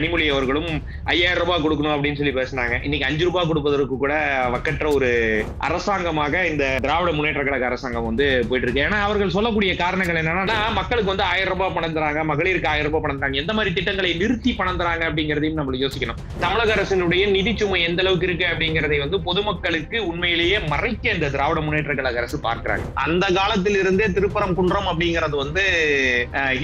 கனிமொழி அவர்களும் ஐயாயிரம் ரூபாய் கொடுக்கணும் அப்படின்னு சொல்லி பேசினாங்க. இன்னைக்கு அஞ்சு ரூபாய் கொடுப்பதற்கு கூட வக்கற்ற ஒரு அரசாங்கமாக இந்த திராவிட முன்னேற்ற கழக அரசாங்கம் வந்து போயிட்டு இருக்கு ஏன்னா அவர்கள் சொல்லக்கூடிய காரணங்கள் என்னன்னா மக்களுக்கு வந்து ஆயிரம் ரூபாய் பணம் தராங்க மகளிருக்கு ஆயிரம் ரூபாய் பணம் தராங்க எந்த மாதிரி திட்டங்களை நிறுத்தி பணம் தராங்க அப்படிங்கிறதையும் நம்ம யோசிக்கணும். தமிழக அரசினுடைய நிதி சுமை எந்த அளவுக்கு இருக்கு அப்படிங்கிறதை வந்து பொதுமக்களுக்கு உண்மையிலேயே மறைக்க இந்த திராவிட முன்னேற்ற கழக அரசு பார்க்கிறாங்க. அந்த காலத்தில் இருந்தே திருப்பரங்குன்றம் அப்படிங்கிறது வந்து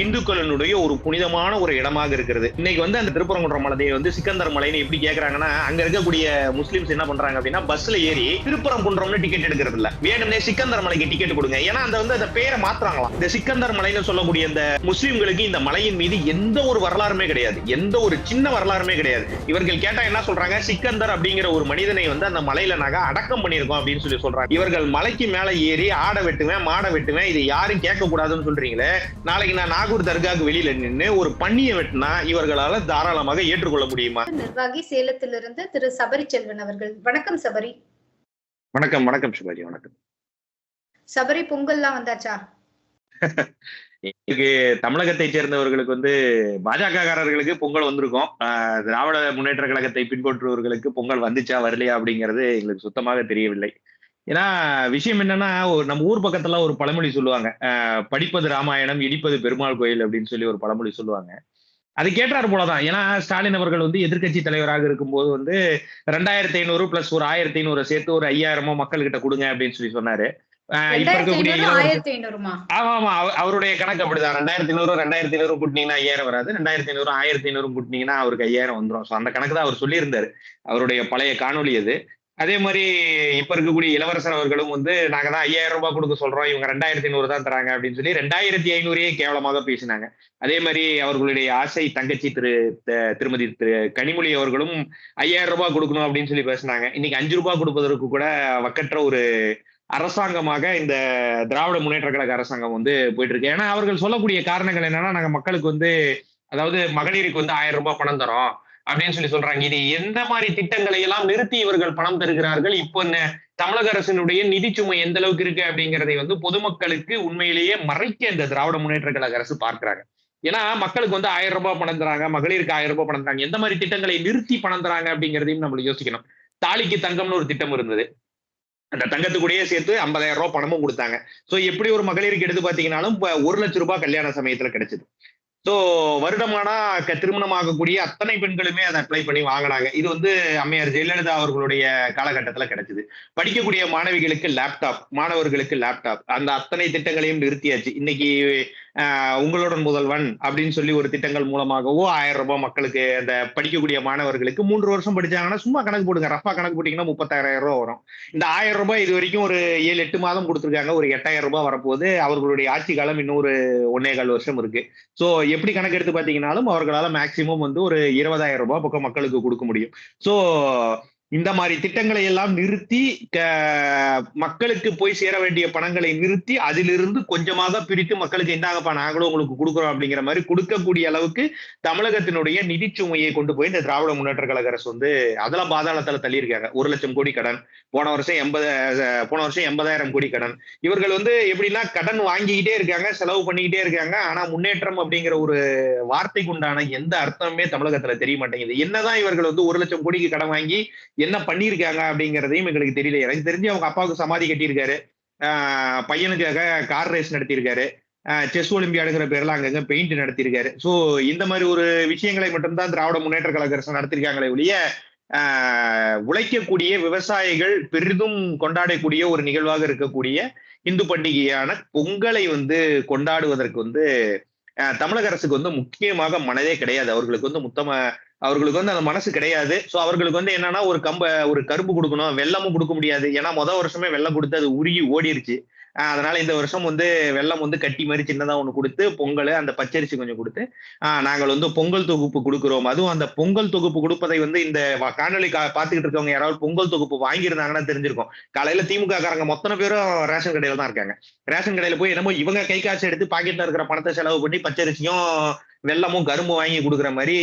இந்துக்களினுடைய ஒரு புனிதமான ஒரு இடமாக இருக்கிறது. இன்னைக்கு வந்து அந்த திருப்பரங்குன்ற மலையை வந்து சிக்கந்தர் மலைன்னு எப்படி கேக்குறாங்கன்னா அங்க இருக்கக்கூடிய முஸ்லிம்ஸ் என்ன பண்றாங்க அப்படின்னா பஸ்ல ஏறி திருப்பரங்குன்றம்னு டிக்கெட் எடுக்கிறது இல்ல. வேணும்னே சிக்கந்தர் மலைக்கு டிக்கெட் கொடுங்க. ஏன்னா அந்த வந்து அந்த பேரை மாத்துறாங்களாம். இந்த சிக்கந்தர் மலைன்னு சொல்லக்கூடிய இந்த முஸ்லிம்களுக்கு இந்த மலையின் மீது எந்த ஒரு வரலாறுமே கிடையாது. எந்த ஒரு சின்ன வரலாறுமே கிடையாது. இவர்கள் கேட்டா என்ன சொல்றாங்க? சிக்கந்தர் அப்படிங்கிற ஒரு மனிதனை வந்து அந்த மலையில நாங்க அடக்கம் பண்ணியிருக்கோம் அப்படின்னு சொல்லி சொல்றாங்க. இவர்கள் மலைக்கு மேல ஏறி ஆடை வெட்டுவேன் மாடை வெட்டுவேன் இதை யாரும் கேட்க கூடாதுன்னு சொல்றீங்களே நாளைக்கு நான் நாகூர் தர்காவுக்கு வெளியில நின்னு ஒரு பண்ணியை வெட்டினா இவர்களால தாராளமாக ஏற்றுக்கொள்ள முடியுமா? நிர்வாகி சேலத்திலிருந்து திரு சபரி செல்வன் அவர்கள். வணக்கம் சபரி. வணக்கம் வணக்கம் சிவாஜி வணக்கம். சபரி பொங்கல்லாம் வந்தாச்சா? இன்னைக்கு தமிழகத்தை சேர்ந்தவர்களுக்கு வந்து பாஜக காரர்களுக்கு பொங்கல் வந்திருக்கும். ஆஹ் திராவிட முன்னேற்ற கழகத்தை பின்பற்றுபவர்களுக்கு பொங்கல் வந்துச்சா வரலையா அப்படிங்கிறது எங்களுக்கு சுத்தமாக தெரியவில்லை. ஏன்னா விஷயம் என்னன்னா ஒரு நம்ம ஊர் பக்கத்துல ஒரு பழமொழி சொல்லுவாங்க. படிப்பது ராமாயணம் இடிப்பது பெருமாள் கோயில் அப்படின்னு சொல்லி ஒரு பழமொழி சொல்லுவாங்க. அது கேட்டார் போலதான். ஏன்னா ஸ்டாலின் அவர்கள் வந்து எதிர்க்கட்சி தலைவராக இருக்கும்போது வந்து ரெண்டாயிரத்தி ஐநூறு பிளஸ் ஒரு ஆயிரத்தி ஐநூறு சேர்த்து ஒரு ஐயாயிரமோ மக்கள்கிட்ட கொடுங்க அப்படின்னு சொல்லி சொன்னாரு. ஆஹ் இப்ப இருக்கக்கூடிய ஆமா ஆமா. அவ- அவருடைய கணக்கு அப்படிதான். ரெண்டாயிரத்தி ஐநூறு ரெண்டாயிரத்தி ஐநூறு கூட்டினீங்கன்னா ஐயாயிரம் வராது. ரெண்டாயிரத்தி ஐநூறு ஆயிரத்தி ஐநூறு கூட்டினீங்கன்னா அவருக்கு ஐயாயிரம் வந்துரும். ஸோ அந்த கணக்கு தான் அவர் சொல்லியிருந்தாரு. அவருடைய பழைய காணொளி அது. அதே மாதிரி இப்ப இருக்கக்கூடிய இளவரசர் அவர்களும் வந்து நாங்க தான் ஐயாயிரம் ரூபாய் கொடுக்க சொல்றோம். இவங்க ரெண்டாயிரத்தி ஐநூறு தான் தராங்க அப்படின்னு சொல்லி ரெண்டாயிரத்தி ஐநூறையே கேவலமாக பேசினாங்க. அதே மாதிரி அவர்களுடைய ஆசை தங்கச்சி திரு த- திருமதி திரு கனிமொழி அவர்களும் ஐயாயிரம் ரூபாய் கொடுக்கணும் அப்படின்னு சொல்லி பேசினாங்க. இன்னைக்கு அஞ்சு ரூபாய் கொடுப்பதற்கு கூட வக்கற்ற ஒரு அரசாங்கமாக இந்த திராவிட முன்னேற்ற கழக அரசாங்கம் வந்து போயிட்டு இருக்கு. ஏன்னா அவர்கள் சொல்லக்கூடிய காரணங்கள் என்னன்னா நாங்க மக்களுக்கு வந்து அதாவது மகளிருக்கு வந்து ஆயிரம் ரூபாய் பணம் தரோம். அப்படின்னு சொல்லி சொல்றாங்க. இது எந்த மாதிரி திட்டங்களை எல்லாம் நிறுத்தி இவர்கள் பணம் தருகிறார்கள்? இப்போ என்ன? தமிழக அரசினுடைய நிதி சுமை எந்த அளவுக்கு இருக்கு அப்படிங்கிறதை வந்து பொதுமக்களுக்கு உண்மையிலேயே மறைக்க இந்த திராவிட முன்னேற்ற கழக அரசு பார்க்கிறாங்க. ஏன்னா மக்களுக்கு வந்து ஆயிரம் ரூபாய் பணம் தராங்க மகளிருக்கு ஆயிரம் ரூபாய் பணம் தராங்க. எந்த மாதிரி திட்டங்களை நிறுத்தி பணம் தராங்க அப்படிங்கிறதையும் நம்ம யோசிக்கணும். தாலிக்கு தங்கம்னு ஒரு திட்டம் இருந்தது. அந்த தங்கத்துக்கூடயே சேர்த்து ஐம்பதாயிரம் ரூபாய் பணமும் கொடுத்தாங்க. சோ எப்படி ஒரு மகளிருக்கு எடுத்து பாத்தீங்கன்னாலும் ஒரு லட்சம் ரூபாய் கல்யாண சமயத்துல கிடைச்சது. ஸோ வருடமானா திருமணம் ஆகக்கூடிய அத்தனை பெண்களுமே அதை அப்ளை பண்ணி வாங்கினாங்க இது வந்து அம்மையார் ஜெயலலிதா அவர்களுடைய காலகட்டத்துல கிடைச்சது. படிக்கக்கூடிய மாணவிகளுக்கு லேப்டாப் மாணவர்களுக்கு லேப்டாப் அந்த அத்தனை திட்டங்களையும் நிறுத்தியாச்சு. இன்னைக்கு உங்களுடன் முதல்வன் அப்படின்னு சொல்லி ஒரு திட்டங்கள் மூலமாகவோ ஆயிரம் ரூபாய் மக்களுக்கு அந்த படிக்கக்கூடிய மாணவர்களுக்கு மூன்று வருஷம் படிச்சாங்கன்னா சும்மா கணக்கு போடுங்க. ரஃபா கணக்கு போட்டீங்கன்னா முப்பத்தாயிரம் ரூபாய் வரும். இந்த ஆயிரம் ரூபாய் இது வரைக்கும் ஒரு ஏழு எட்டு மாதம் கொடுத்துருக்காங்க. ஒரு எட்டாயிரம் ரூபாய் வரப்போகுது. அவர்களுடைய ஆட்சி காலம் இன்னும் ஒரு ஒன்னே கால் வருஷம் இருக்கு. ஸோ எப்படி கணக்கு எடுத்து பார்த்தீங்கன்னாலும் அவர்களால் மேக்சிமம் வந்து ஒரு இருபதாயிரம் ரூபாய் பக்கம் மக்களுக்கு கொடுக்க முடியும். ஸோ இந்த மாதிரி திட்டங்களை எல்லாம் நிறுத்தி மக்களுக்கு போய் சேர வேண்டிய பணங்களை நிறுத்தி அதிலிருந்து கொஞ்சமாக பிரித்து மக்களுக்கு இந்தாங்கப்பா நாங்களும் உங்களுக்கு கொடுக்குறோம் அப்படிங்கிற மாதிரி கொடுக்கக்கூடிய அளவுக்கு தமிழகத்தினுடைய நிதி சுமையை கொண்டு போய் இந்த திராவிட முன்னேற்ற கழக அரசு வந்து அதெல்லாம் பாதாளத்துல தள்ளியிருக்காங்க. ஒரு லட்சம் கோடி கடன் போன வருஷம் எண்பது போன வருஷம் எண்பதாயிரம் கோடி கடன். இவர்கள் வந்து எப்படின்னா கடன் வாங்கிக்கிட்டே இருக்காங்க செலவு பண்ணிக்கிட்டே இருக்காங்க. ஆனா முன்னேற்றம் அப்படிங்கிற ஒரு வார்த்தைக்கு உண்டான எந்த அர்த்தமுமே தமிழகத்துல தெரிய மாட்டேங்குது. என்னதான் இவர்கள் வந்து ஒரு லட்சம் கோடிக்கு கடன் வாங்கி என்ன பண்ணியிருக்காங்க அப்படிங்கிறதையும் எங்களுக்கு தெரியல எனக்கு தெரிஞ்சு அவங்க அப்பாவுக்கு சமாதி கட்டியிருக்காரு. பையனுக்காக கார் ரேஸ் நடத்தியிருக்காரு. செஸ் ஒலிம்பியாடுங்கிற பேர்ல அங்கங்க பெயிண்ட் நடத்தியிருக்காரு. ஸோ இந்த மாதிரி ஒரு விஷயங்களை மட்டும்தான் திராவிட முன்னேற்ற கழக அரசு நடத்திருக்காங்களே ஒழிய உழைக்கக்கூடிய விவசாயிகள் பெரிதும் கொண்டாடக்கூடிய ஒரு நிகழ்வாக இருக்கக்கூடிய இந்து பண்டிகையான பொங்கலை வந்து கொண்டாடுவதற்கு வந்து தமிழக அரசுக்கு வந்து முக்கியமாக மனதே கிடையாது. அவர்களுக்கு வந்து முத்தம அவர்களுக்கு வந்து அந்த மனசு கிடையாது. ஸோ அவர்களுக்கு வந்து என்னன்னா ஒரு கம்ப ஒரு கரும்பு கொடுக்கணும் வெள்ளமும் கொடுக்க முடியாது. ஏன்னா மொதல் வருஷமே வெள்ளம் கொடுத்து அது உருகி ஓடிருச்சு. அதனால இந்த வருஷம் வந்து வெள்ளம் வந்து கட்டி மாதிரி சின்னதாக ஒன்று கொடுத்து பொங்கல் அந்த பச்சரிசி கொஞ்சம் கொடுத்து நாங்கள் வந்து பொங்கல் தொகுப்பு கொடுக்குறோம். அதுவும் அந்த பொங்கல் தொகுப்பு கொடுப்பதை வந்து இந்த வ- கா- பார்த்துக்கிட்டு இருக்கவங்க யாராவது பொங்கல் தொகுப்பு வாங்கியிருந்தாங்கன்னா தெரிஞ்சிருக்கும். காலையில திமுக காரங்க மொத்தனை பேரும் ரேஷன் கடையில தான் இருக்காங்க. ரேஷன் கடையில போய் என்னமோ இவங்க கை காசு எடுத்து பாக்கெட்ல இருக்கிற பணத்தை செலவு பண்ணி பச்சரிசியும் வெள்ளமும் கரும்பும் வாங்கி கொடுக்குற மாதிரி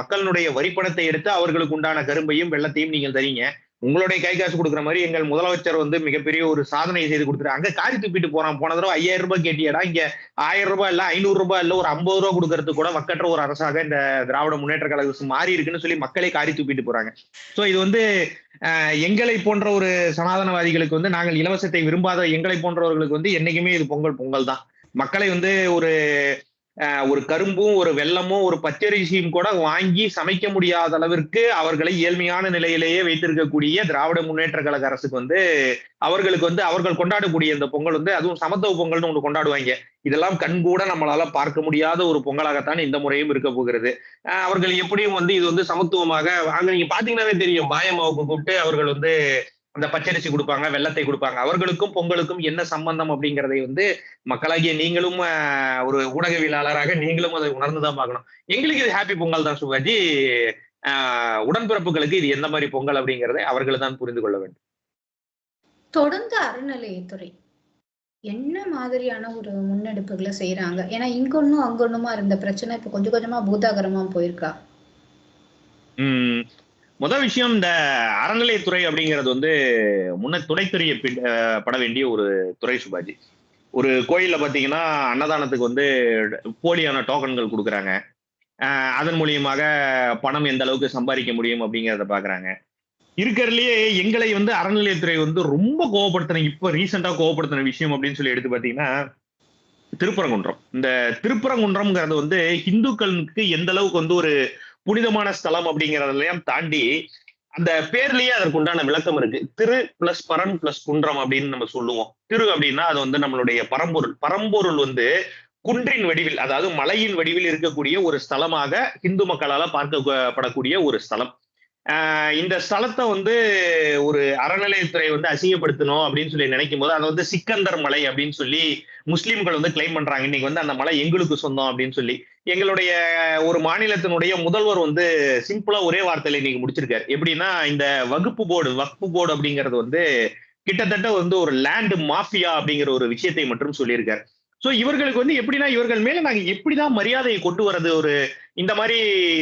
மக்களுடைய வரிப்பணத்தை எடுத்து அவர்களுக்கு உண்டான கரும்பையும் வெள்ளத்தையும் நீங்கள் தரீங்க. உங்களுடைய கை காசு கொடுக்குற மாதிரி எங்கள் முதலமைச்சர் வந்து மிகப்பெரிய ஒரு சாதனை செய்து கொடுத்துருக்காங்க அங்க காரி துப்பிட்டு போறான். போன தடவை ஐயாயிரம் ரூபாய் கேட்டியடா இங்க ஆயிரம் ரூபாய் இல்ல ஐநூறு ரூபாய் இல்ல ஒரு ஐம்பது ரூபாய் கொடுக்கறது கூட மக்கற்ற ஒரு அரசாக இந்த திராவிட முன்னேற்ற கழக அரசு மாறி இருக்குன்னு சொல்லி மக்களே காரி துப்பிட்டு போறாங்க. சோ இது வந்து எங்களை போன்ற ஒரு சனாதனவாதிகளுக்கு வந்து நாங்கள் இலவசத்தை விரும்பாத எங்களை போன்றவர்களுக்கு வந்து என்னைக்குமே இது பொங்கல் பொங்கல் தான். மக்களை வந்து ஒரு ஒரு கரும்பும் ஒரு வெள்ளமும் ஒரு பச்சரிசியும் கூட வாங்கி சமைக்க முடியாத அளவிற்கு அவர்களை ஏழ்மையான நிலையிலேயே வைத்திருக்கக்கூடிய திராவிட முன்னேற்ற கழக அரசுக்கு வந்து அவர்களுக்கு வந்து அவர்கள் கொண்டாடக்கூடிய இந்த பொங்கல் வந்து அதுவும் சமத்துவ பொங்கல்னு ஒன்று கொண்டாடுவாங்க. இதெல்லாம் கண்கூட நம்மளால பார்க்க முடியாத ஒரு பொங்கலாகத்தான் இந்த முறையும் இருக்க போகிறது. அவர்கள் எப்படியும் வந்து இது வந்து சமத்துவமாக அங்க நீங்க பாத்தீங்கன்னாவே தெரியும். பாயமாவுக்கு கூப்பிட்டு அவர்கள் வந்து அந்த பச்சரிசி கொடுப்பாங்க வெள்ளத்தை கொடுப்பாங்க. அவர்களுக்கும் பொங்கலுக்கும் என்ன சம்பந்தம் அப்படிங்கிறதை வந்து மக்களாகிய நீங்களும் ஒரு ஊடகவியலாளராக நீங்களும் அதை உணர்ந்துதான் பார்க்கணும். எங்களுக்கு இது ஹாப்பி பொங்கல் தான் அஹ், உடன்பிறப்புகளுக்கு இது எந்த மாதிரி பொங்கல் அப்படிங்கிறதை அவர்கள் தான் புரிந்து கொள்ள வேண்டும். தொடர்ந்து அறநிலையத்துறை. என்ன மாதிரியான ஒரு முன்னெடுப்புகளை செய்யறாங்க ஏன்னா இங்கொன்னும் அங்கொன்னுமா இருந்த பிரச்சனை இப்ப கொஞ்சம் கொஞ்சமா பூதாகரமா போயிருக்கா? உம் முதல் விஷயம் இந்த அறநிலையத்துறை அப்படிங்கிறது வந்து முன்ன துணை பட வேண்டிய ஒரு துறை சுபாஜி. ஒரு கோயிலில் பார்த்தீங்கன்னா அன்னதானத்துக்கு வந்து போலியான டோக்கன்கள் கொடுக்குறாங்க. அதன் மூலியமாக பணம் எந்த அளவுக்கு சம்பாதிக்க முடியும் அப்படிங்கிறத பார்க்குறாங்க இருக்கிறதுலயே எங்களை வந்து அறநிலையத்துறை வந்து ரொம்ப கோவப்படுத்தின இப்போ ரீசெண்டாக கோவப்படுத்தின விஷயம் அப்படின்னு சொல்லி எடுத்து பார்த்தீங்கன்னா திருப்பரங்குன்றம். இந்த திருப்பரங்குன்றம்ங்கிறது வந்து இந்துக்களுக்கு எந்த அளவுக்கு வந்து ஒரு புனிதமான ஸ்தலம் அப்படிங்கறதெல்லாம் தாண்டி அந்த பேர்லயே அதற்கு உண்டான விளக்கம் இருக்கு. திரு பிளஸ் பரன் பிளஸ் குன்றம் அப்படின்னு நம்ம சொல்லுவோம். திரு அப்படின்னா அது வந்து நம்மளுடைய பரம்பொருள். பரம்பொருள் வந்து குன்றின் வடிவில் அதாவது மலையின் வடிவில் இருக்கக்கூடிய ஒரு ஸ்தலமாக இந்து மக்களால பார்க்கப்படக்கூடிய ஒரு ஸ்தலம். இந்த ஸ்தலத்தை வந்து ஒரு அறநிலையத்துறை வந்து அசிங்கப்படுத்தணும் அப்படின்னு சொல்லி நினைக்கும் போது அதை வந்து சிக்கந்தர் மலை அப்படின்னு சொல்லி முஸ்லீம்கள் வந்து கிளைம் பண்றாங்க. இன்னைக்கு வந்து அந்த மலை எங்களுக்கு சொந்தம் அப்படின்னு சொல்லி. எங்களுடைய ஒரு மாநிலத்தினுடைய முதல்வர் வந்து சிம்பிளா ஒரே வார்த்தையில இன்னைக்கு முடிச்சிருக்காரு. எப்படின்னா இந்த வகுப்பு போர்டு வகுப்பு போர்டு அப்படிங்கிறது வந்து கிட்டத்தட்ட வந்து ஒரு லேண்ட் மாஃபியா அப்படிங்கிற ஒரு விஷயத்தை மட்டும் சொல்லியிருக்காரு. ஸோ இவர்களுக்கு வந்து எப்படின்னா இவர்கள் மேல நாங்க எப்படிதான் மரியாதையை கொண்டு வரது ஒரு இந்த மாதிரி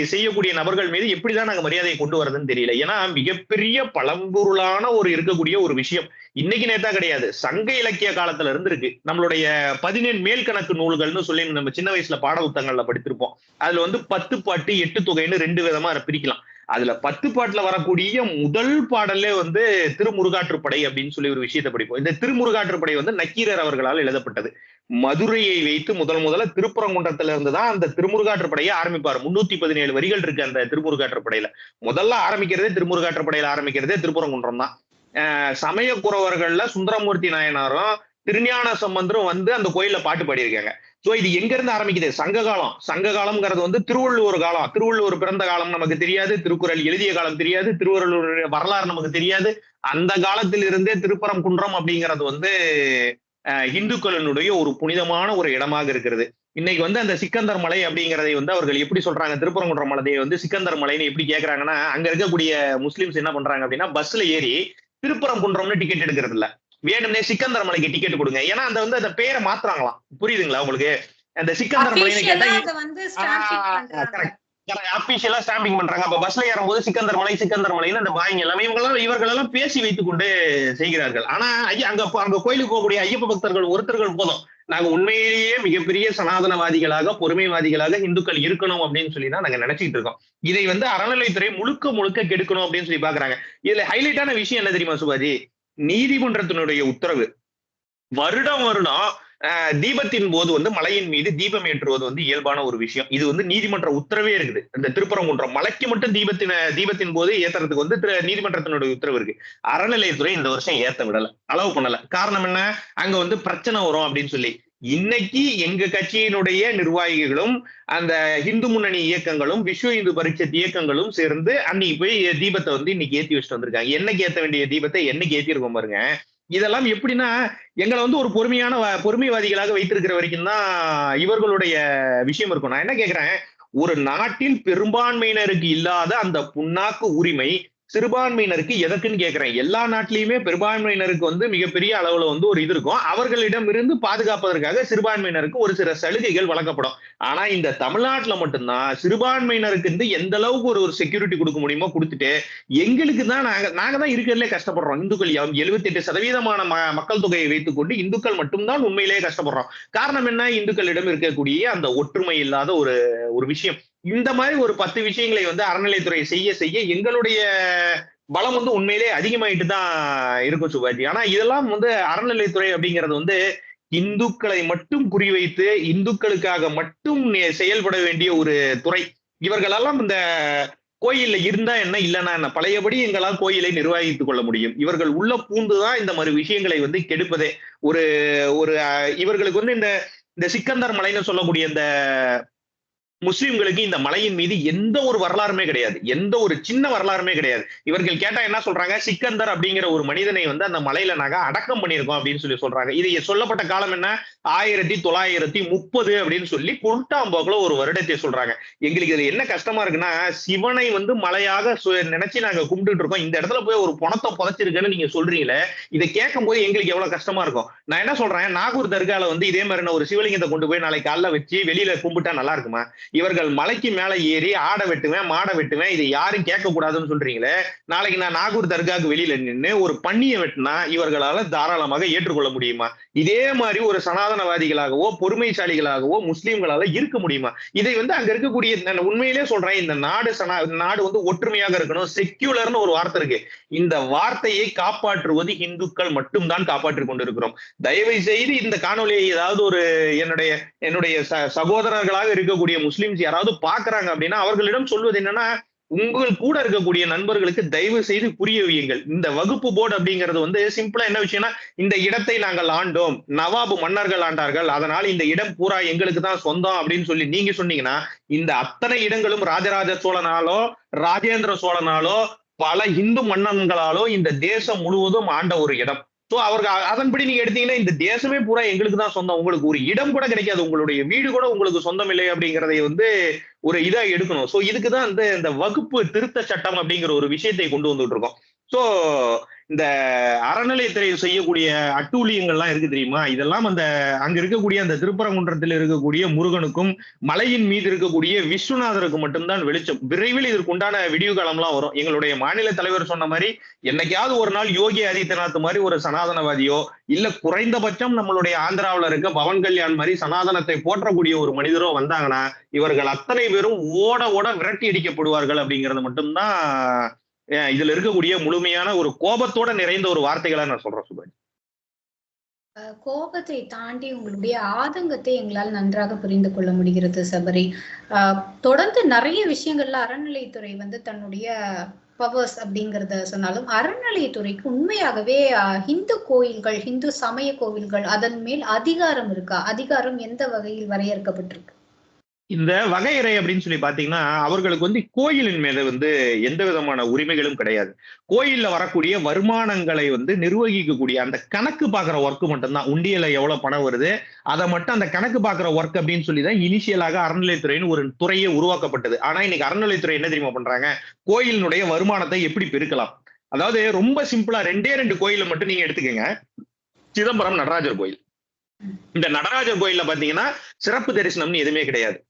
செய்யக்கூடிய நபர்கள் மீது எப்படிதான் நாங்க மரியாதையை கொண்டு வரதுன்னு தெரியல. ஏன்னா மிகப்பெரிய பழம்பொருளான ஒரு இருக்கக்கூடிய ஒரு விஷயம். இன்னைக்கு நேத்தா கிடையாது. சங்க இலக்கிய காலத்துல இருந்து இருக்கு நம்மளுடைய பதினேழு மேல்கணக்கு நூல்கள்னு சொல்லி நம்ம சின்ன வயசுல பாட புத்தகங்கள்ல படித்திருப்போம். அதுல வந்து பத்து பாட்டு எட்டு தொகைன்னு ரெண்டு விதமா பிரிக்கலாம். அதுல பத்து பாட்டுல வரக்கூடிய முதல் பாடலே வந்து திருமுருகாற்றுப்படை அப்படின்னு சொல்லி ஒரு விஷயத்தை படிப்போம். இந்த திருமுருகாற்றுப்படை வந்து நக்கீரர் அவர்களால் எழுதப்பட்டது. மதுரையை வைத்து முதல் முதல்ல திருப்பரங்குன்றத்துல இருந்து தான் அந்த திருமுருகாற்றுப்படையை ஆரம்பிப்பார். முன்னூத்தி பதினேழு வரிகள் இருக்கு அந்த திருமுருகாற்றுப்படையில முதல்ல ஆரம்பிக்கிறதே திருமுருகாற்றுப்படையில ஆரம்பிக்கிறதே திருப்பரங்குன்றம் தான். சமயக்குறவர்கள்ல சமய குறவர்கள்ல சுந்தரமூர்த்தி நாயனாரும் திருஞான சம்பந்தரும் வந்து அந்த கோயில்ல பாட்டு பாடியிருக்காங்க. சோ இது எங்க இருந்து ஆரம்பிக்குது? சங்க காலம். சங்க காலம்ங்கிறது வந்து திருவள்ளுவர் காலம். திருவள்ளுவர் பிறந்த காலம் நமக்கு தெரியாது. திருக்குறள் எழுதிய காலம் தெரியாது. திருவள்ளுவர் வரலாறு நமக்கு தெரியாது. அந்த காலத்தில் இருந்தே திருப்பரம் குன்றம் அப்படிங்கிறது வந்து இந்துக்களினுடைய ஒரு புனிதமான ஒரு இடமாக இருக்கிறது. இன்னைக்கு வந்து அந்த சிக்கந்தர் மலை அப்படிங்கிறதை வந்து அவர்கள் எப்படி சொல்றாங்க? திருப்பரங்குன்றம் மலையை வந்து சிக்கந்தர் மலைன்னு எப்படி கேட்கறாங்கன்னா அங்க இருக்கக்கூடிய முஸ்லிம்ஸ் என்ன பண்றாங்க அப்படின்னா பஸ்ல ஏறி திருப்பரம் குன்றம்னு டிக்கெட் எடுக்கிறது இல்ல வேணும்னே சிக்கந்தர் மலைக்கு டிக்கெட் கொடுங்க. ஏன்னா அந்த வந்து அந்த பேரை மாத்துறாங்களாம். புரியுதுங்களா உங்களுக்கு? அந்த சிக்கந்தர் மலைன்னு கேட்டா. அபிஷியலா ஸ்டாம்பிங் பண்றாங்க. அப்ப பஸ்ல ஏறும்போது சிக்கந்தர் மலை சிக்கந்தர் மலைன்னு அந்த பாய்ங்க எல்லாமே இவங்க எல்லாம் இவர்கள் எல்லாம் பேசி வைத்துக் கொண்டு செய்கிறார்கள். ஆனா ஐயா அங்க அங்க கோயிலுக்கு போகக்கூடிய ஐயப்ப பக்தர்கள் ஒருத்தர்கள் போதும். நாங்க உண்மையிலேயே மிகப்பெரிய சனாதனவாதிகளாக பொறுமைவாதிகளாக இந்துக்கள் இருக்கணும் அப்படின்னு சொல்லி தான் நாங்க நினைச்சிட்டு இருக்கோம். இதை வந்து அறநிலைத்துறை முழுக்க முழுக்க கெடுக்கணும் அப்படின்னு சொல்லி பாக்குறாங்க இதுல ஹைலைட்டான விஷயம் என்ன தெரியுமா சுபாஜி? நீதிமன்றத்தினுடைய உத்தரவு. வருடம் வருடம் ஆஹ், தீபத்தின் போது வந்து மலையின் மீது தீபம் ஏற்றுவது வந்து இயல்பான ஒரு விஷயம். இது வந்து நீதிமன்ற உத்தரவே இருக்குது. இந்த திருப்பரங்குன்றம் மலைக்கு மட்டும் தீபத்தின தீபத்தின் போது ஏத்துறதுக்கு வந்து நீதிமன்றத்தினுடைய உத்தரவு இருக்கு. அறநிலையத்துறை இந்த வருஷம் ஏத்த விடல அளவு பண்ணல. காரணம் என்ன? அங்க வந்து பிரச்சனை வரும் அப்படின்னு சொல்லி. இன்னைக்கு எங்க கட்சியினுடைய நிர்வாகிகளும் அந்த இந்து முன்னணி இயக்கங்களும் விஸ்வ இந்து பரிஷத் இயக்கங்களும் சேர்ந்து அன்னைக்கு போய் தீபத்தை வந்து இன்னைக்கு ஏத்தி வச்சுட்டு வந்திருக்காங்க. என்னைக்கு ஏத்த வேண்டிய தீபத்தை என்னைக்கு ஏத்திருக்கோம் பாருங்க. இதெல்லாம் எப்படின்னா எங்களை வந்து ஒரு பொறுமையான வ- பொறுமைவாதிகளாக வைத்திருக்கிற வரைக்கும் தான் இவர்களுடைய விஷயம் இருக்கும். நான் என்ன கேக்குறேன்? ஒரு நாட்டில் பெரும்பான்மையினருக்கு இல்லாத அந்த புண்ணாக்கு உரிமை சிறுபான்மையினருக்கு எதற்குன்னு கேட்கிறேன் எல்லா நாட்டிலையுமே பெரும்பான்மையினருக்கு வந்து மிகப்பெரிய அளவுல வந்து ஒரு இது இருக்கும். அவர்களிடம் இருந்து பாதுகாப்பதற்காக சிறுபான்மையினருக்கு ஒரு சில சலுகைகள் வழங்கப்படும். ஆனா இந்த தமிழ்நாட்டுல மட்டும்தான் சிறுபான்மையினருக்கு வந்து எந்த அளவுக்கு ஒரு ஒரு செக்யூரிட்டி கொடுக்க முடியுமோ கொடுத்துட்டு எங்களுக்கு தான் நாங்க நாங்க தான் இருக்கிறதுலே கஷ்டப்படுறோம். இந்துக்கள் எழுபத்தி எட்டு சதவீதமான ம- மக்கள் தொகையை வைத்துக்கொண்டு இந்துக்கள் மட்டும்தான் உண்மையிலேயே கஷ்டப்படுறோம். காரணம் என்ன? இந்துக்களிடம் இருக்கக்கூடிய அந்த ஒற்றுமை இல்லாத ஒரு ஒரு விஷயம். இந்த மாதிரி ஒரு பத்து விஷயங்களை வந்து அறநிலைத்துறை செய்ய செய்ய எங்களுடைய பலம் வந்து உண்மையிலே அதிகமாயிட்டு தான் இருக்கும் சுபாஜி. ஆனா இதெல்லாம் வந்து அறநிலைத்துறை அப்படிங்கிறது வந்து இந்துக்களை மட்டும் குறிவைத்து இந்துக்களுக்காக மட்டும் செயல்பட வேண்டிய ஒரு துறை. இவர்களெல்லாம் இந்த கோயில்ல இருந்தா என்ன இல்லைன்னா என்ன? பழையபடி எங்களால் கோயிலை நிர்வகித்துக் கொள்ள முடியும். இவர்கள் உள்ள பூந்துதான் இந்த மாதிரி விஷயங்களை வந்து கெடுப்பதே. ஒரு ஒரு இவர்களுக்கு வந்து இந்த இந்த சிக்கந்தர் மலைன்னு சொல்லக்கூடிய இந்த முஸ்லிம்களுக்கு இந்த மலையின் மீது எந்த ஒரு வரலாறுமே கிடையாது. எந்த ஒரு சின்ன வரலாறுமே கிடையாது. இவர்கள் கேட்டா என்ன சொல்றாங்க? சிக்கந்தர் அப்படிங்கிற ஒரு மனிதனை வந்து அந்த மலையில நாங்க அடக்கம் பண்ணியிருக்கோம் அப்படின்னு சொல்லி சொல்றாங்க. இது சொல்லப்பட்ட காலம் என்ன? ஆயிரத்தி தொள்ளாயிரத்தி முப்பது அப்படின்னு சொல்லி பொருட்டாம்போக்குல ஒரு வருடத்தை சொல்றாங்க. எங்களுக்கு இதுல என்ன கஷ்டமா இருக்குன்னா சிவனை வந்து மலையாக சு- நினைச்சு நாங்க கும்பிட்டுட்டு இருக்கோம். இந்த இடத்துல போய் ஒரு பணத்தை புதைச்சிருக்கேன்னு நீங்க சொல்றீங்களே இதை கேட்கும் போது எங்களுக்கு எவ்வளவு கஷ்டமா இருக்கும். நான் என்ன சொல்றேன்? நாகூர் தர்கால வந்து இதே மாதிரி நான் ஒரு சிவலிங்கத்தை கொண்டு போய் நாளைக்கு காலைல வச்சு வெளியில கும்பிட்டா நல்லா இருக்குமா? இவர்கள் மலைக்கு மேல ஏறி ஆடை வெட்டுவேன் மாடை வெட்டுவேன் இதை யாரும் கேட்க கூடாதுன்னு சொல்றீங்களே? நாளைக்கு நான் நாகூர் தர்காக்கு வெளியில நின்று ஒரு பண்ணியை வெட்டினா இவர்களால தாராளமாக ஏற்றுக்கொள்ள முடியுமா? இதே மாதிரி ஒரு சனாதனவாதிகளாகவோ பொறுமைசாலிகளாகவோ முஸ்லீம்களால இருக்க முடியுமா? இதை வந்து அங்க இருக்கக்கூடிய நான் உண்மையிலே சொல்றேன் இந்த நாடு சனா நாடு வந்து ஒற்றுமையாக இருக்கணும் செக்யூலர்னு ஒரு வார்த்தை இருக்கு. இந்த வார்த்தையை காப்பாற்றுவது இந்துக்கள் மட்டும்தான் காப்பாற்றிக் கொண்டிருக்கிறோம். தயவு செய்து இந்த காணொலியை ஏதாவது ஒரு என்னுடைய என்னுடைய ச- சகோதரர்களாக இருக்கக்கூடிய முஸ்லிம்ஸ் யாராவது பாக்குறாங்க அப்படின்னா அவர்களிடம் சொல்வது என்னன்னா உங்கள் கூட இருக்கக்கூடிய நண்பர்களுக்கு தயவு செய்து புரிய வையுங்கள். இந்த வகுப்பு போர்டு அப்படிங்கிறது வந்து சிம்பிளா என்ன விஷயம்னா இந்த இடத்தை நாங்கள் ஆண்டோம். நவாபு மன்னர்கள் ஆண்டார்கள். அதனால் இந்த இடம் பூரா எங்களுக்கு தான் சொந்தம் அப்படின்னு சொல்லி நீங்க சொன்னீங்கன்னா இந்த அத்தனை இடங்களும் ராஜராஜ சோழனாலோ ராஜேந்திர சோழனாலோ பல இந்து மன்னன்களாலோ இந்த தேசம் முழுவதும் ஆண்ட ஒரு இடம். சோ அவருக்கு அதன்படி நீங்க எடுத்தீங்கன்னா இந்த தேசமே பூரா எங்களுக்கு தான் சொந்தம். உங்களுக்கு ஒரு இடம் கூட கிடைக்காது. உங்களுடைய வீடு கூட உங்களுக்கு சொந்தம் இல்லை அப்படிங்கறதை வந்து ஒரு இதா எடுக்கணும். சோ இதுக்குதான் இந்த இந்த வகுப்பு திருத்த சட்டம் அப்படிங்கிற ஒரு விஷயத்தை கொண்டு வந்துட்டு இருக்கோம் சோ இந்த அறநிலைத்துறை செய்யக்கூடிய அட்டூழியங்கள்லாம் இருக்கு தெரியுமா? இதெல்லாம் அந்த அங்க இருக்கக்கூடிய அந்த திருப்பரங்குன்றத்தில் இருக்கக்கூடிய முருகனுக்கும் மலையின் மீது இருக்கக்கூடிய விஸ்வநாதருக்கும் மட்டும்தான் வெளிச்சம். விரைவில் இதற்கு உண்டான விடிவு காலம்லாம் வரும். எங்களுடைய மாநில தலைவர் சொன்ன மாதிரி என்னைக்காவது ஒரு நாள் யோகி ஆதித்யநாத் மாதிரி ஒரு சனாதனவாதியோ இல்ல குறைந்தபட்சம் நம்மளுடைய ஆந்திராவில் இருக்க பவன் கல்யாண் மாதிரி சனாதனத்தை போற்றக்கூடிய ஒரு மனிதரோ வந்தாங்கன்னா இவர்கள் அத்தனை பேரும் ஓட ஓட விரட்டி அடிக்கப்படுவார்கள் அப்படிங்கிறது மட்டும்தான் இதுல இருக்கக்கூடிய முழுமையான ஒரு கோபத்தோட நிறைந்த ஒரு வார்த்தைகளா நான் சொல்றேன் சுபாஜி கோபத்தை தாண்டி உங்களுடைய ஆதங்கத்தை எங்களால் நன்றாக புரிந்து கொள்ள முடிகிறது சபரி. தொடர்ந்து நிறைய விஷயங்கள்ல அறநிலைத்துறை வந்து தன்னுடைய பவர்ஸ் அப்படிங்கறத சொன்னாலும் அறநிலையத்துறைக்கு உண்மையாகவே ஹிந்து இந்து கோயில்கள் இந்து சமய கோவில்கள் அதன் மேல் அதிகாரம் இருக்கா? அதிகாரம் எந்த வகையில் வரையறுக்கப்பட்டிருக்கு? இந்த வகையறை அப்படின்னு சொல்லி பாத்தீங்கன்னா அவர்களுக்கு வந்து கோயிலின் மேல வந்து எந்த விதமான உரிமைகளும் கிடையாது. கோயில்ல வரக்கூடிய வருமானங்களை வந்து நிர்வகிக்கக்கூடிய அந்த கணக்கு பாக்குற ஒர்க் மட்டும்தான். உண்டியல எவ்வளவு பணம் வருது அதை மட்டும் அந்த கணக்கு பாக்குற ஒர்க் அப்படின்னு சொல்லி தான் இனிஷியலாக அறநிலைத்துறைன்னு ஒரு துறையே உருவாக்கப்பட்டது. ஆனா இன்னைக்கு அறநிலைத்துறை என்ன தெரியுமா பண்றாங்க? கோயிலினுடைய வருமானத்தை எப்படி பெருக்கலாம்? அதாவது ரொம்ப சிம்பிளா ரெண்டே ரெண்டு கோயிலை மட்டும் நீங்க எடுத்துக்கங்க. சிதம்பரம் நடராஜர் கோயில். இந்த நடராஜர் கோயில்ல பாத்தீங்கன்னா சிறப்பு தரிசனம்னு எதுவுமே கிடையாது.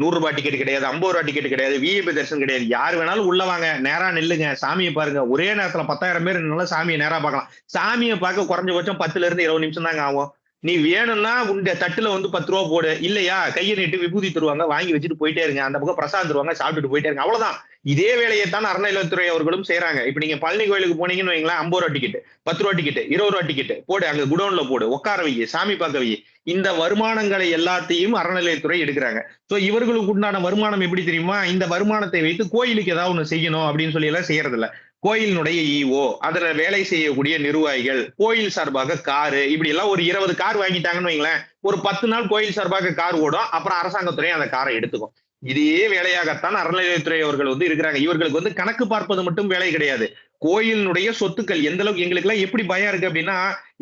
நூறு ரூபாய் டிக்கெட் கிடையாது ஐம்பது ரூபாய் டிக்கெட் கிடையாது விஐபி தரிசனம் கிடையாது. யார் வேணாலும் உள்ள வாங்க நேரா நில்லுங்க சாமியை பாருங்க. ஒரே நேரத்துல பத்தாயிரம் பேர் நின்னால சாமியை நேரா பார்க்கலாம். சாமியை பார்க்க குறைஞ்சபட்சம் பத்துல இருந்து இருபது நிமிஷம் தாங்க ஆகும். நீ வேணும்னா உண்ட தட்டுல வந்து பத்து ரூபா போடு. இல்லையா? கையை நீட்டு விபூதி தருவாங்க வாங்கி வச்சுட்டு போயிட்டே இருங்க. அந்த பக்கம் பிரசாதம் தருவாங்க சாப்பிட்டுட்டு போயிட்டே இருங்க. அவ்வளவுதான். இதே வேலையை தான் அறநிலையத்துறை அவர்களும் செய்யறாங்க இப்ப நீங்க பழனி கோயிலுக்கு போனீங்கன்னு வைங்களேன் ஐம்பது ரூபா டிக்கெட் பத்து ரூபா டிக்கெட் இருபது ரூபா டிக்கெட் போடு அங்க குடோன்ல போடு. உட்கார வை சாமி பார்க்க வை இந்த வருமானங்களை எல்லாத்தையும் அறநிலையத்துறை எடுக்கிறாங்க. ஸோ இவர்களுக்கு உண்டான வருமானம் எப்படி தெரியுமா? இந்த வருமானத்தை வைத்து கோயிலுக்கு ஏதாவது ஒன்று செய்யணும் அப்படின்னு சொல்லி எல்லாம் செய்யறது கோயிலினுடைய இஓ அதுல வேலை செய்யக்கூடிய நிர்வாகிகள் கோயில் சார்பாக காரு இப்படி எல்லாம் ஒரு இருபது கார் வாங்கிட்டாங்கன்னு வைங்களேன். ஒரு பத்து நாள் கோயில் சார்பாக கார் ஓடும் அப்புறம் அரசாங்கத்துறையும் அந்த காரை எடுத்துக்கும். இதே வேலையாகத்தான் அறநிலையத்துறை அவர்கள் வந்து இருக்கிறாங்க. இவர்களுக்கு வந்து கணக்கு பார்ப்பது மட்டும் வேலை கிடையாது. கோயிலினுடைய சொத்துக்கள் எந்த அளவுக்கு எங்களுக்கு எல்லாம் எப்படி பயம் இருக்கு அப்படின்னா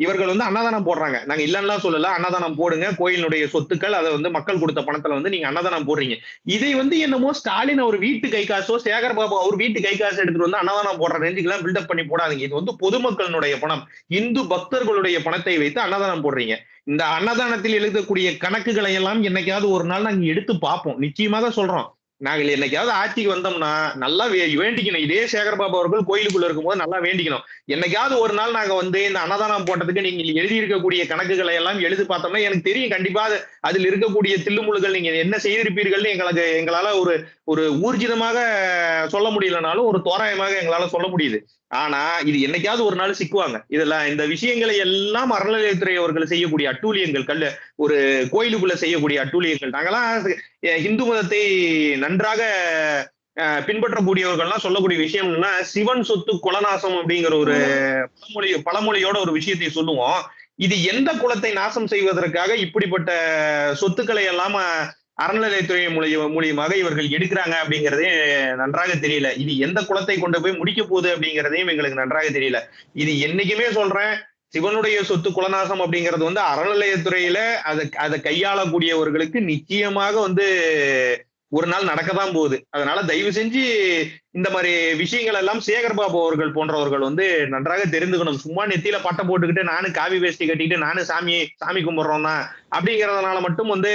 இவர்கள் வந்து அன்னதானம் போடுறாங்க. நாங்க இல்லைன்னா சொல்லல அன்னதானம் போடுங்க கோயிலினுடைய சொத்துக்கள் அதை வந்து மக்கள் கொடுத்த பணத்துல வந்து நீங்க அன்னதானம் போடுறீங்க. இதை வந்து என்னமோ ஸ்டாலின் அவர் வீட்டு கை காசோ சேகர் பாபு அவர் வீட்டு கை காசு எடுத்துட்டு வந்து அன்னதானம் போடுற ரேஞ்சுக்கெல்லாம் பில்டப் பண்ணி போடாதீங்க. இது வந்து பொதுமக்களுடைய பணம். இந்து பக்தர்களுடைய பணத்தை வைத்து அன்னதானம் போடுறீங்க. இந்த அன்னதானத்தில் எழுதக்கூடிய கணக்குகளை எல்லாம் என்னைக்காவது ஒரு நாள் நாங்க எடுத்து பார்ப்போம். நிச்சயமாக சொல்றோம். நாங்கள் என்னைக்காவது ஆட்சிக்கு வந்தோம்னா நல்லா வே- வேண்டிக்கணும். இதே சேகர்பாபு அவர்கள் கோயிலுக்குள்ள இருக்கும்போது நல்லா வேண்டிக்கணும். என்னைக்காவது ஒரு நாள் நாங்க வந்து இந்த அன்னதானம் போட்டதுக்கு நீங்க எழுதி இருக்கக்கூடிய கணக்குகளை எல்லாம் எழுதி பார்த்தோம்னா எனக்கு தெரியும். கண்டிப்பா அது- அதில் இருக்கக்கூடிய தில்லுமுழுகள் நீங்க என்ன செய்திருப்பீர்கள்னு எங்களுக்கு எங்களால ஒரு ஒரு ஊர்ஜிதமாக சொல்ல முடியலனாலும் ஒரு தோராயமாக எங்களால சொல்ல முடியுது. ஆனா இது என்னைக்காவது ஒரு நாள் சிக்குவாங்க. இதெல்லாம் இந்த விஷயங்களை எல்லாம் அறநிலையத்துறை அவர்கள் செய்யக்கூடிய அட்டூழியங்கள் கல்ல ஒரு கோயிலுக்குள்ள செய்யக்கூடிய அட்டூழியங்கள். நாங்கெல்லாம் இந்து மதத்தை நன்றாக பின்பற்றக்கூடியவர்கள்லாம் சொல்லக்கூடிய விஷயம் என்னன்னா சிவன் சொத்து குலநாசம் அப்படிங்கிற ஒரு பழமொழி பழமொழியோட ஒரு விஷயத்தை சொல்லுவோம். இது எந்த குலத்தை நாசம் செய்வதற்காக இப்படிப்பட்ட சொத்துக்களை எல்லாம் அறநிலையத்துறை மூலிய மூலியமாக இவர்கள் எடுக்கிறாங்க அப்படிங்கிறதே நன்றாக தெரியல. இது எந்த குலத்தை கொண்டு போய் முடிக்க போகுது அப்படிங்கிறதையும் எங்களுக்கு நன்றாக தெரியல. இது என்னைக்குமே சொல்றேன். சிவனுடைய சொத்து குலநாசம் அப்படிங்கிறது வந்து அறநிலையத்துறையில அதை அதை கையாளக்கூடியவர்களுக்கு நிச்சயமாக வந்து ஒரு நாள் நடக்கதான் போகுது. அதனால தயவு செஞ்சு இந்த மாதிரி விஷயங்கள் எல்லாம் சேகர் பாபு அவர்கள் போன்றவர்கள் வந்து நன்றாக தெரிந்துக்கணும். சும்மா நெத்தியில பட்டம் போட்டுக்கிட்டு நானும் காவி வேஷ்டி கட்டிக்கிட்டு நானும் சாமி சாமி கும்பிட்றோம் தான் அப்படிங்கிறதுனால மட்டும் வந்து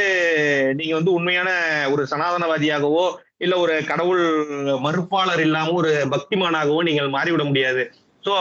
நீங்க வந்து உண்மையான ஒரு சனாதனவாதியாகவோ இல்ல ஒரு கடவுள் மறுப்பாளர் இல்லாம ஒரு பக்திமானாகவோ நீங்கள் மாறிவிட முடியாது. சோ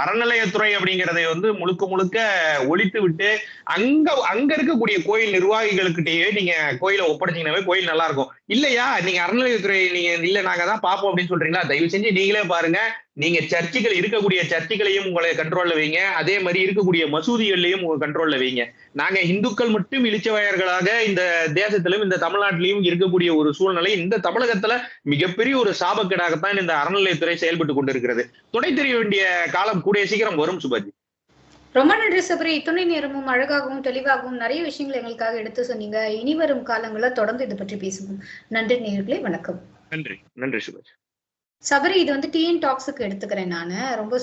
அறநிலையத்துறை அப்படிங்கறதை வந்து முழுக்க முழுக்க ஒழித்து விட்டு அங்க அங்க இருக்கக்கூடிய கோயில் நிர்வாகிகளுக்கிட்டயே நீங்க கோயிலை ஒப்படைச்சீங்கன்னாவே கோயில் நல்லா இருக்கும். இல்லையா? நீங்க அறநிலையத்துறை நீங்க இல்ல நாங்க தான் பாப்போம் அப்படின்னு சொல்றீங்களா? தயவு செஞ்சு நீங்களே பாருங்க. நீங்க சர்ச்சுகள் இருக்கக்கூடிய சர்ச்சுகளையும் உங்களை கண்ட்ரோல்ல வைங்க. அதே மாதிரி இருக்கக்கூடிய மசூதிகள்லையும் உங்க கண்ட்ரோல்ல வைங்க. நாங்க இந்துக்கள் மட்டும் இழிச்சவாயர்களாக இந்த தேசத்திலும் இந்த தமிழ்நாட்டிலையும் இருக்கக்கூடிய ஒரு சூழ்நிலை இந்த தமிழகத்துல மிகப்பெரிய ஒரு சாபக்கேடாகத்தான் இந்த அறநிலையத்துறை செயல்பட்டு கொண்டிருக்கிறது. துணை தெரிய வேண்டிய காலம் கூடிய சீக்கிரம் வரும் சுபாஜி. ரொம்ப நன்றி சபரி. இத்துணை நேரமும் அழகாகவும் தெளிவாகவும் நிறைய விஷயங்கள் எங்களுக்காக எடுத்து சொன்னீங்க. இனி வரும் காலங்களில் தொடர்ந்து இது பற்றி பேசுவோம். நன்றி நேயர்களே வணக்கம். நன்றி. நன்றி சுபாஜி. சபரி இது வந்து டிஎன் டாக்ஸுக்கு எடுத்துக்கிறேன் நான். ரொம்ப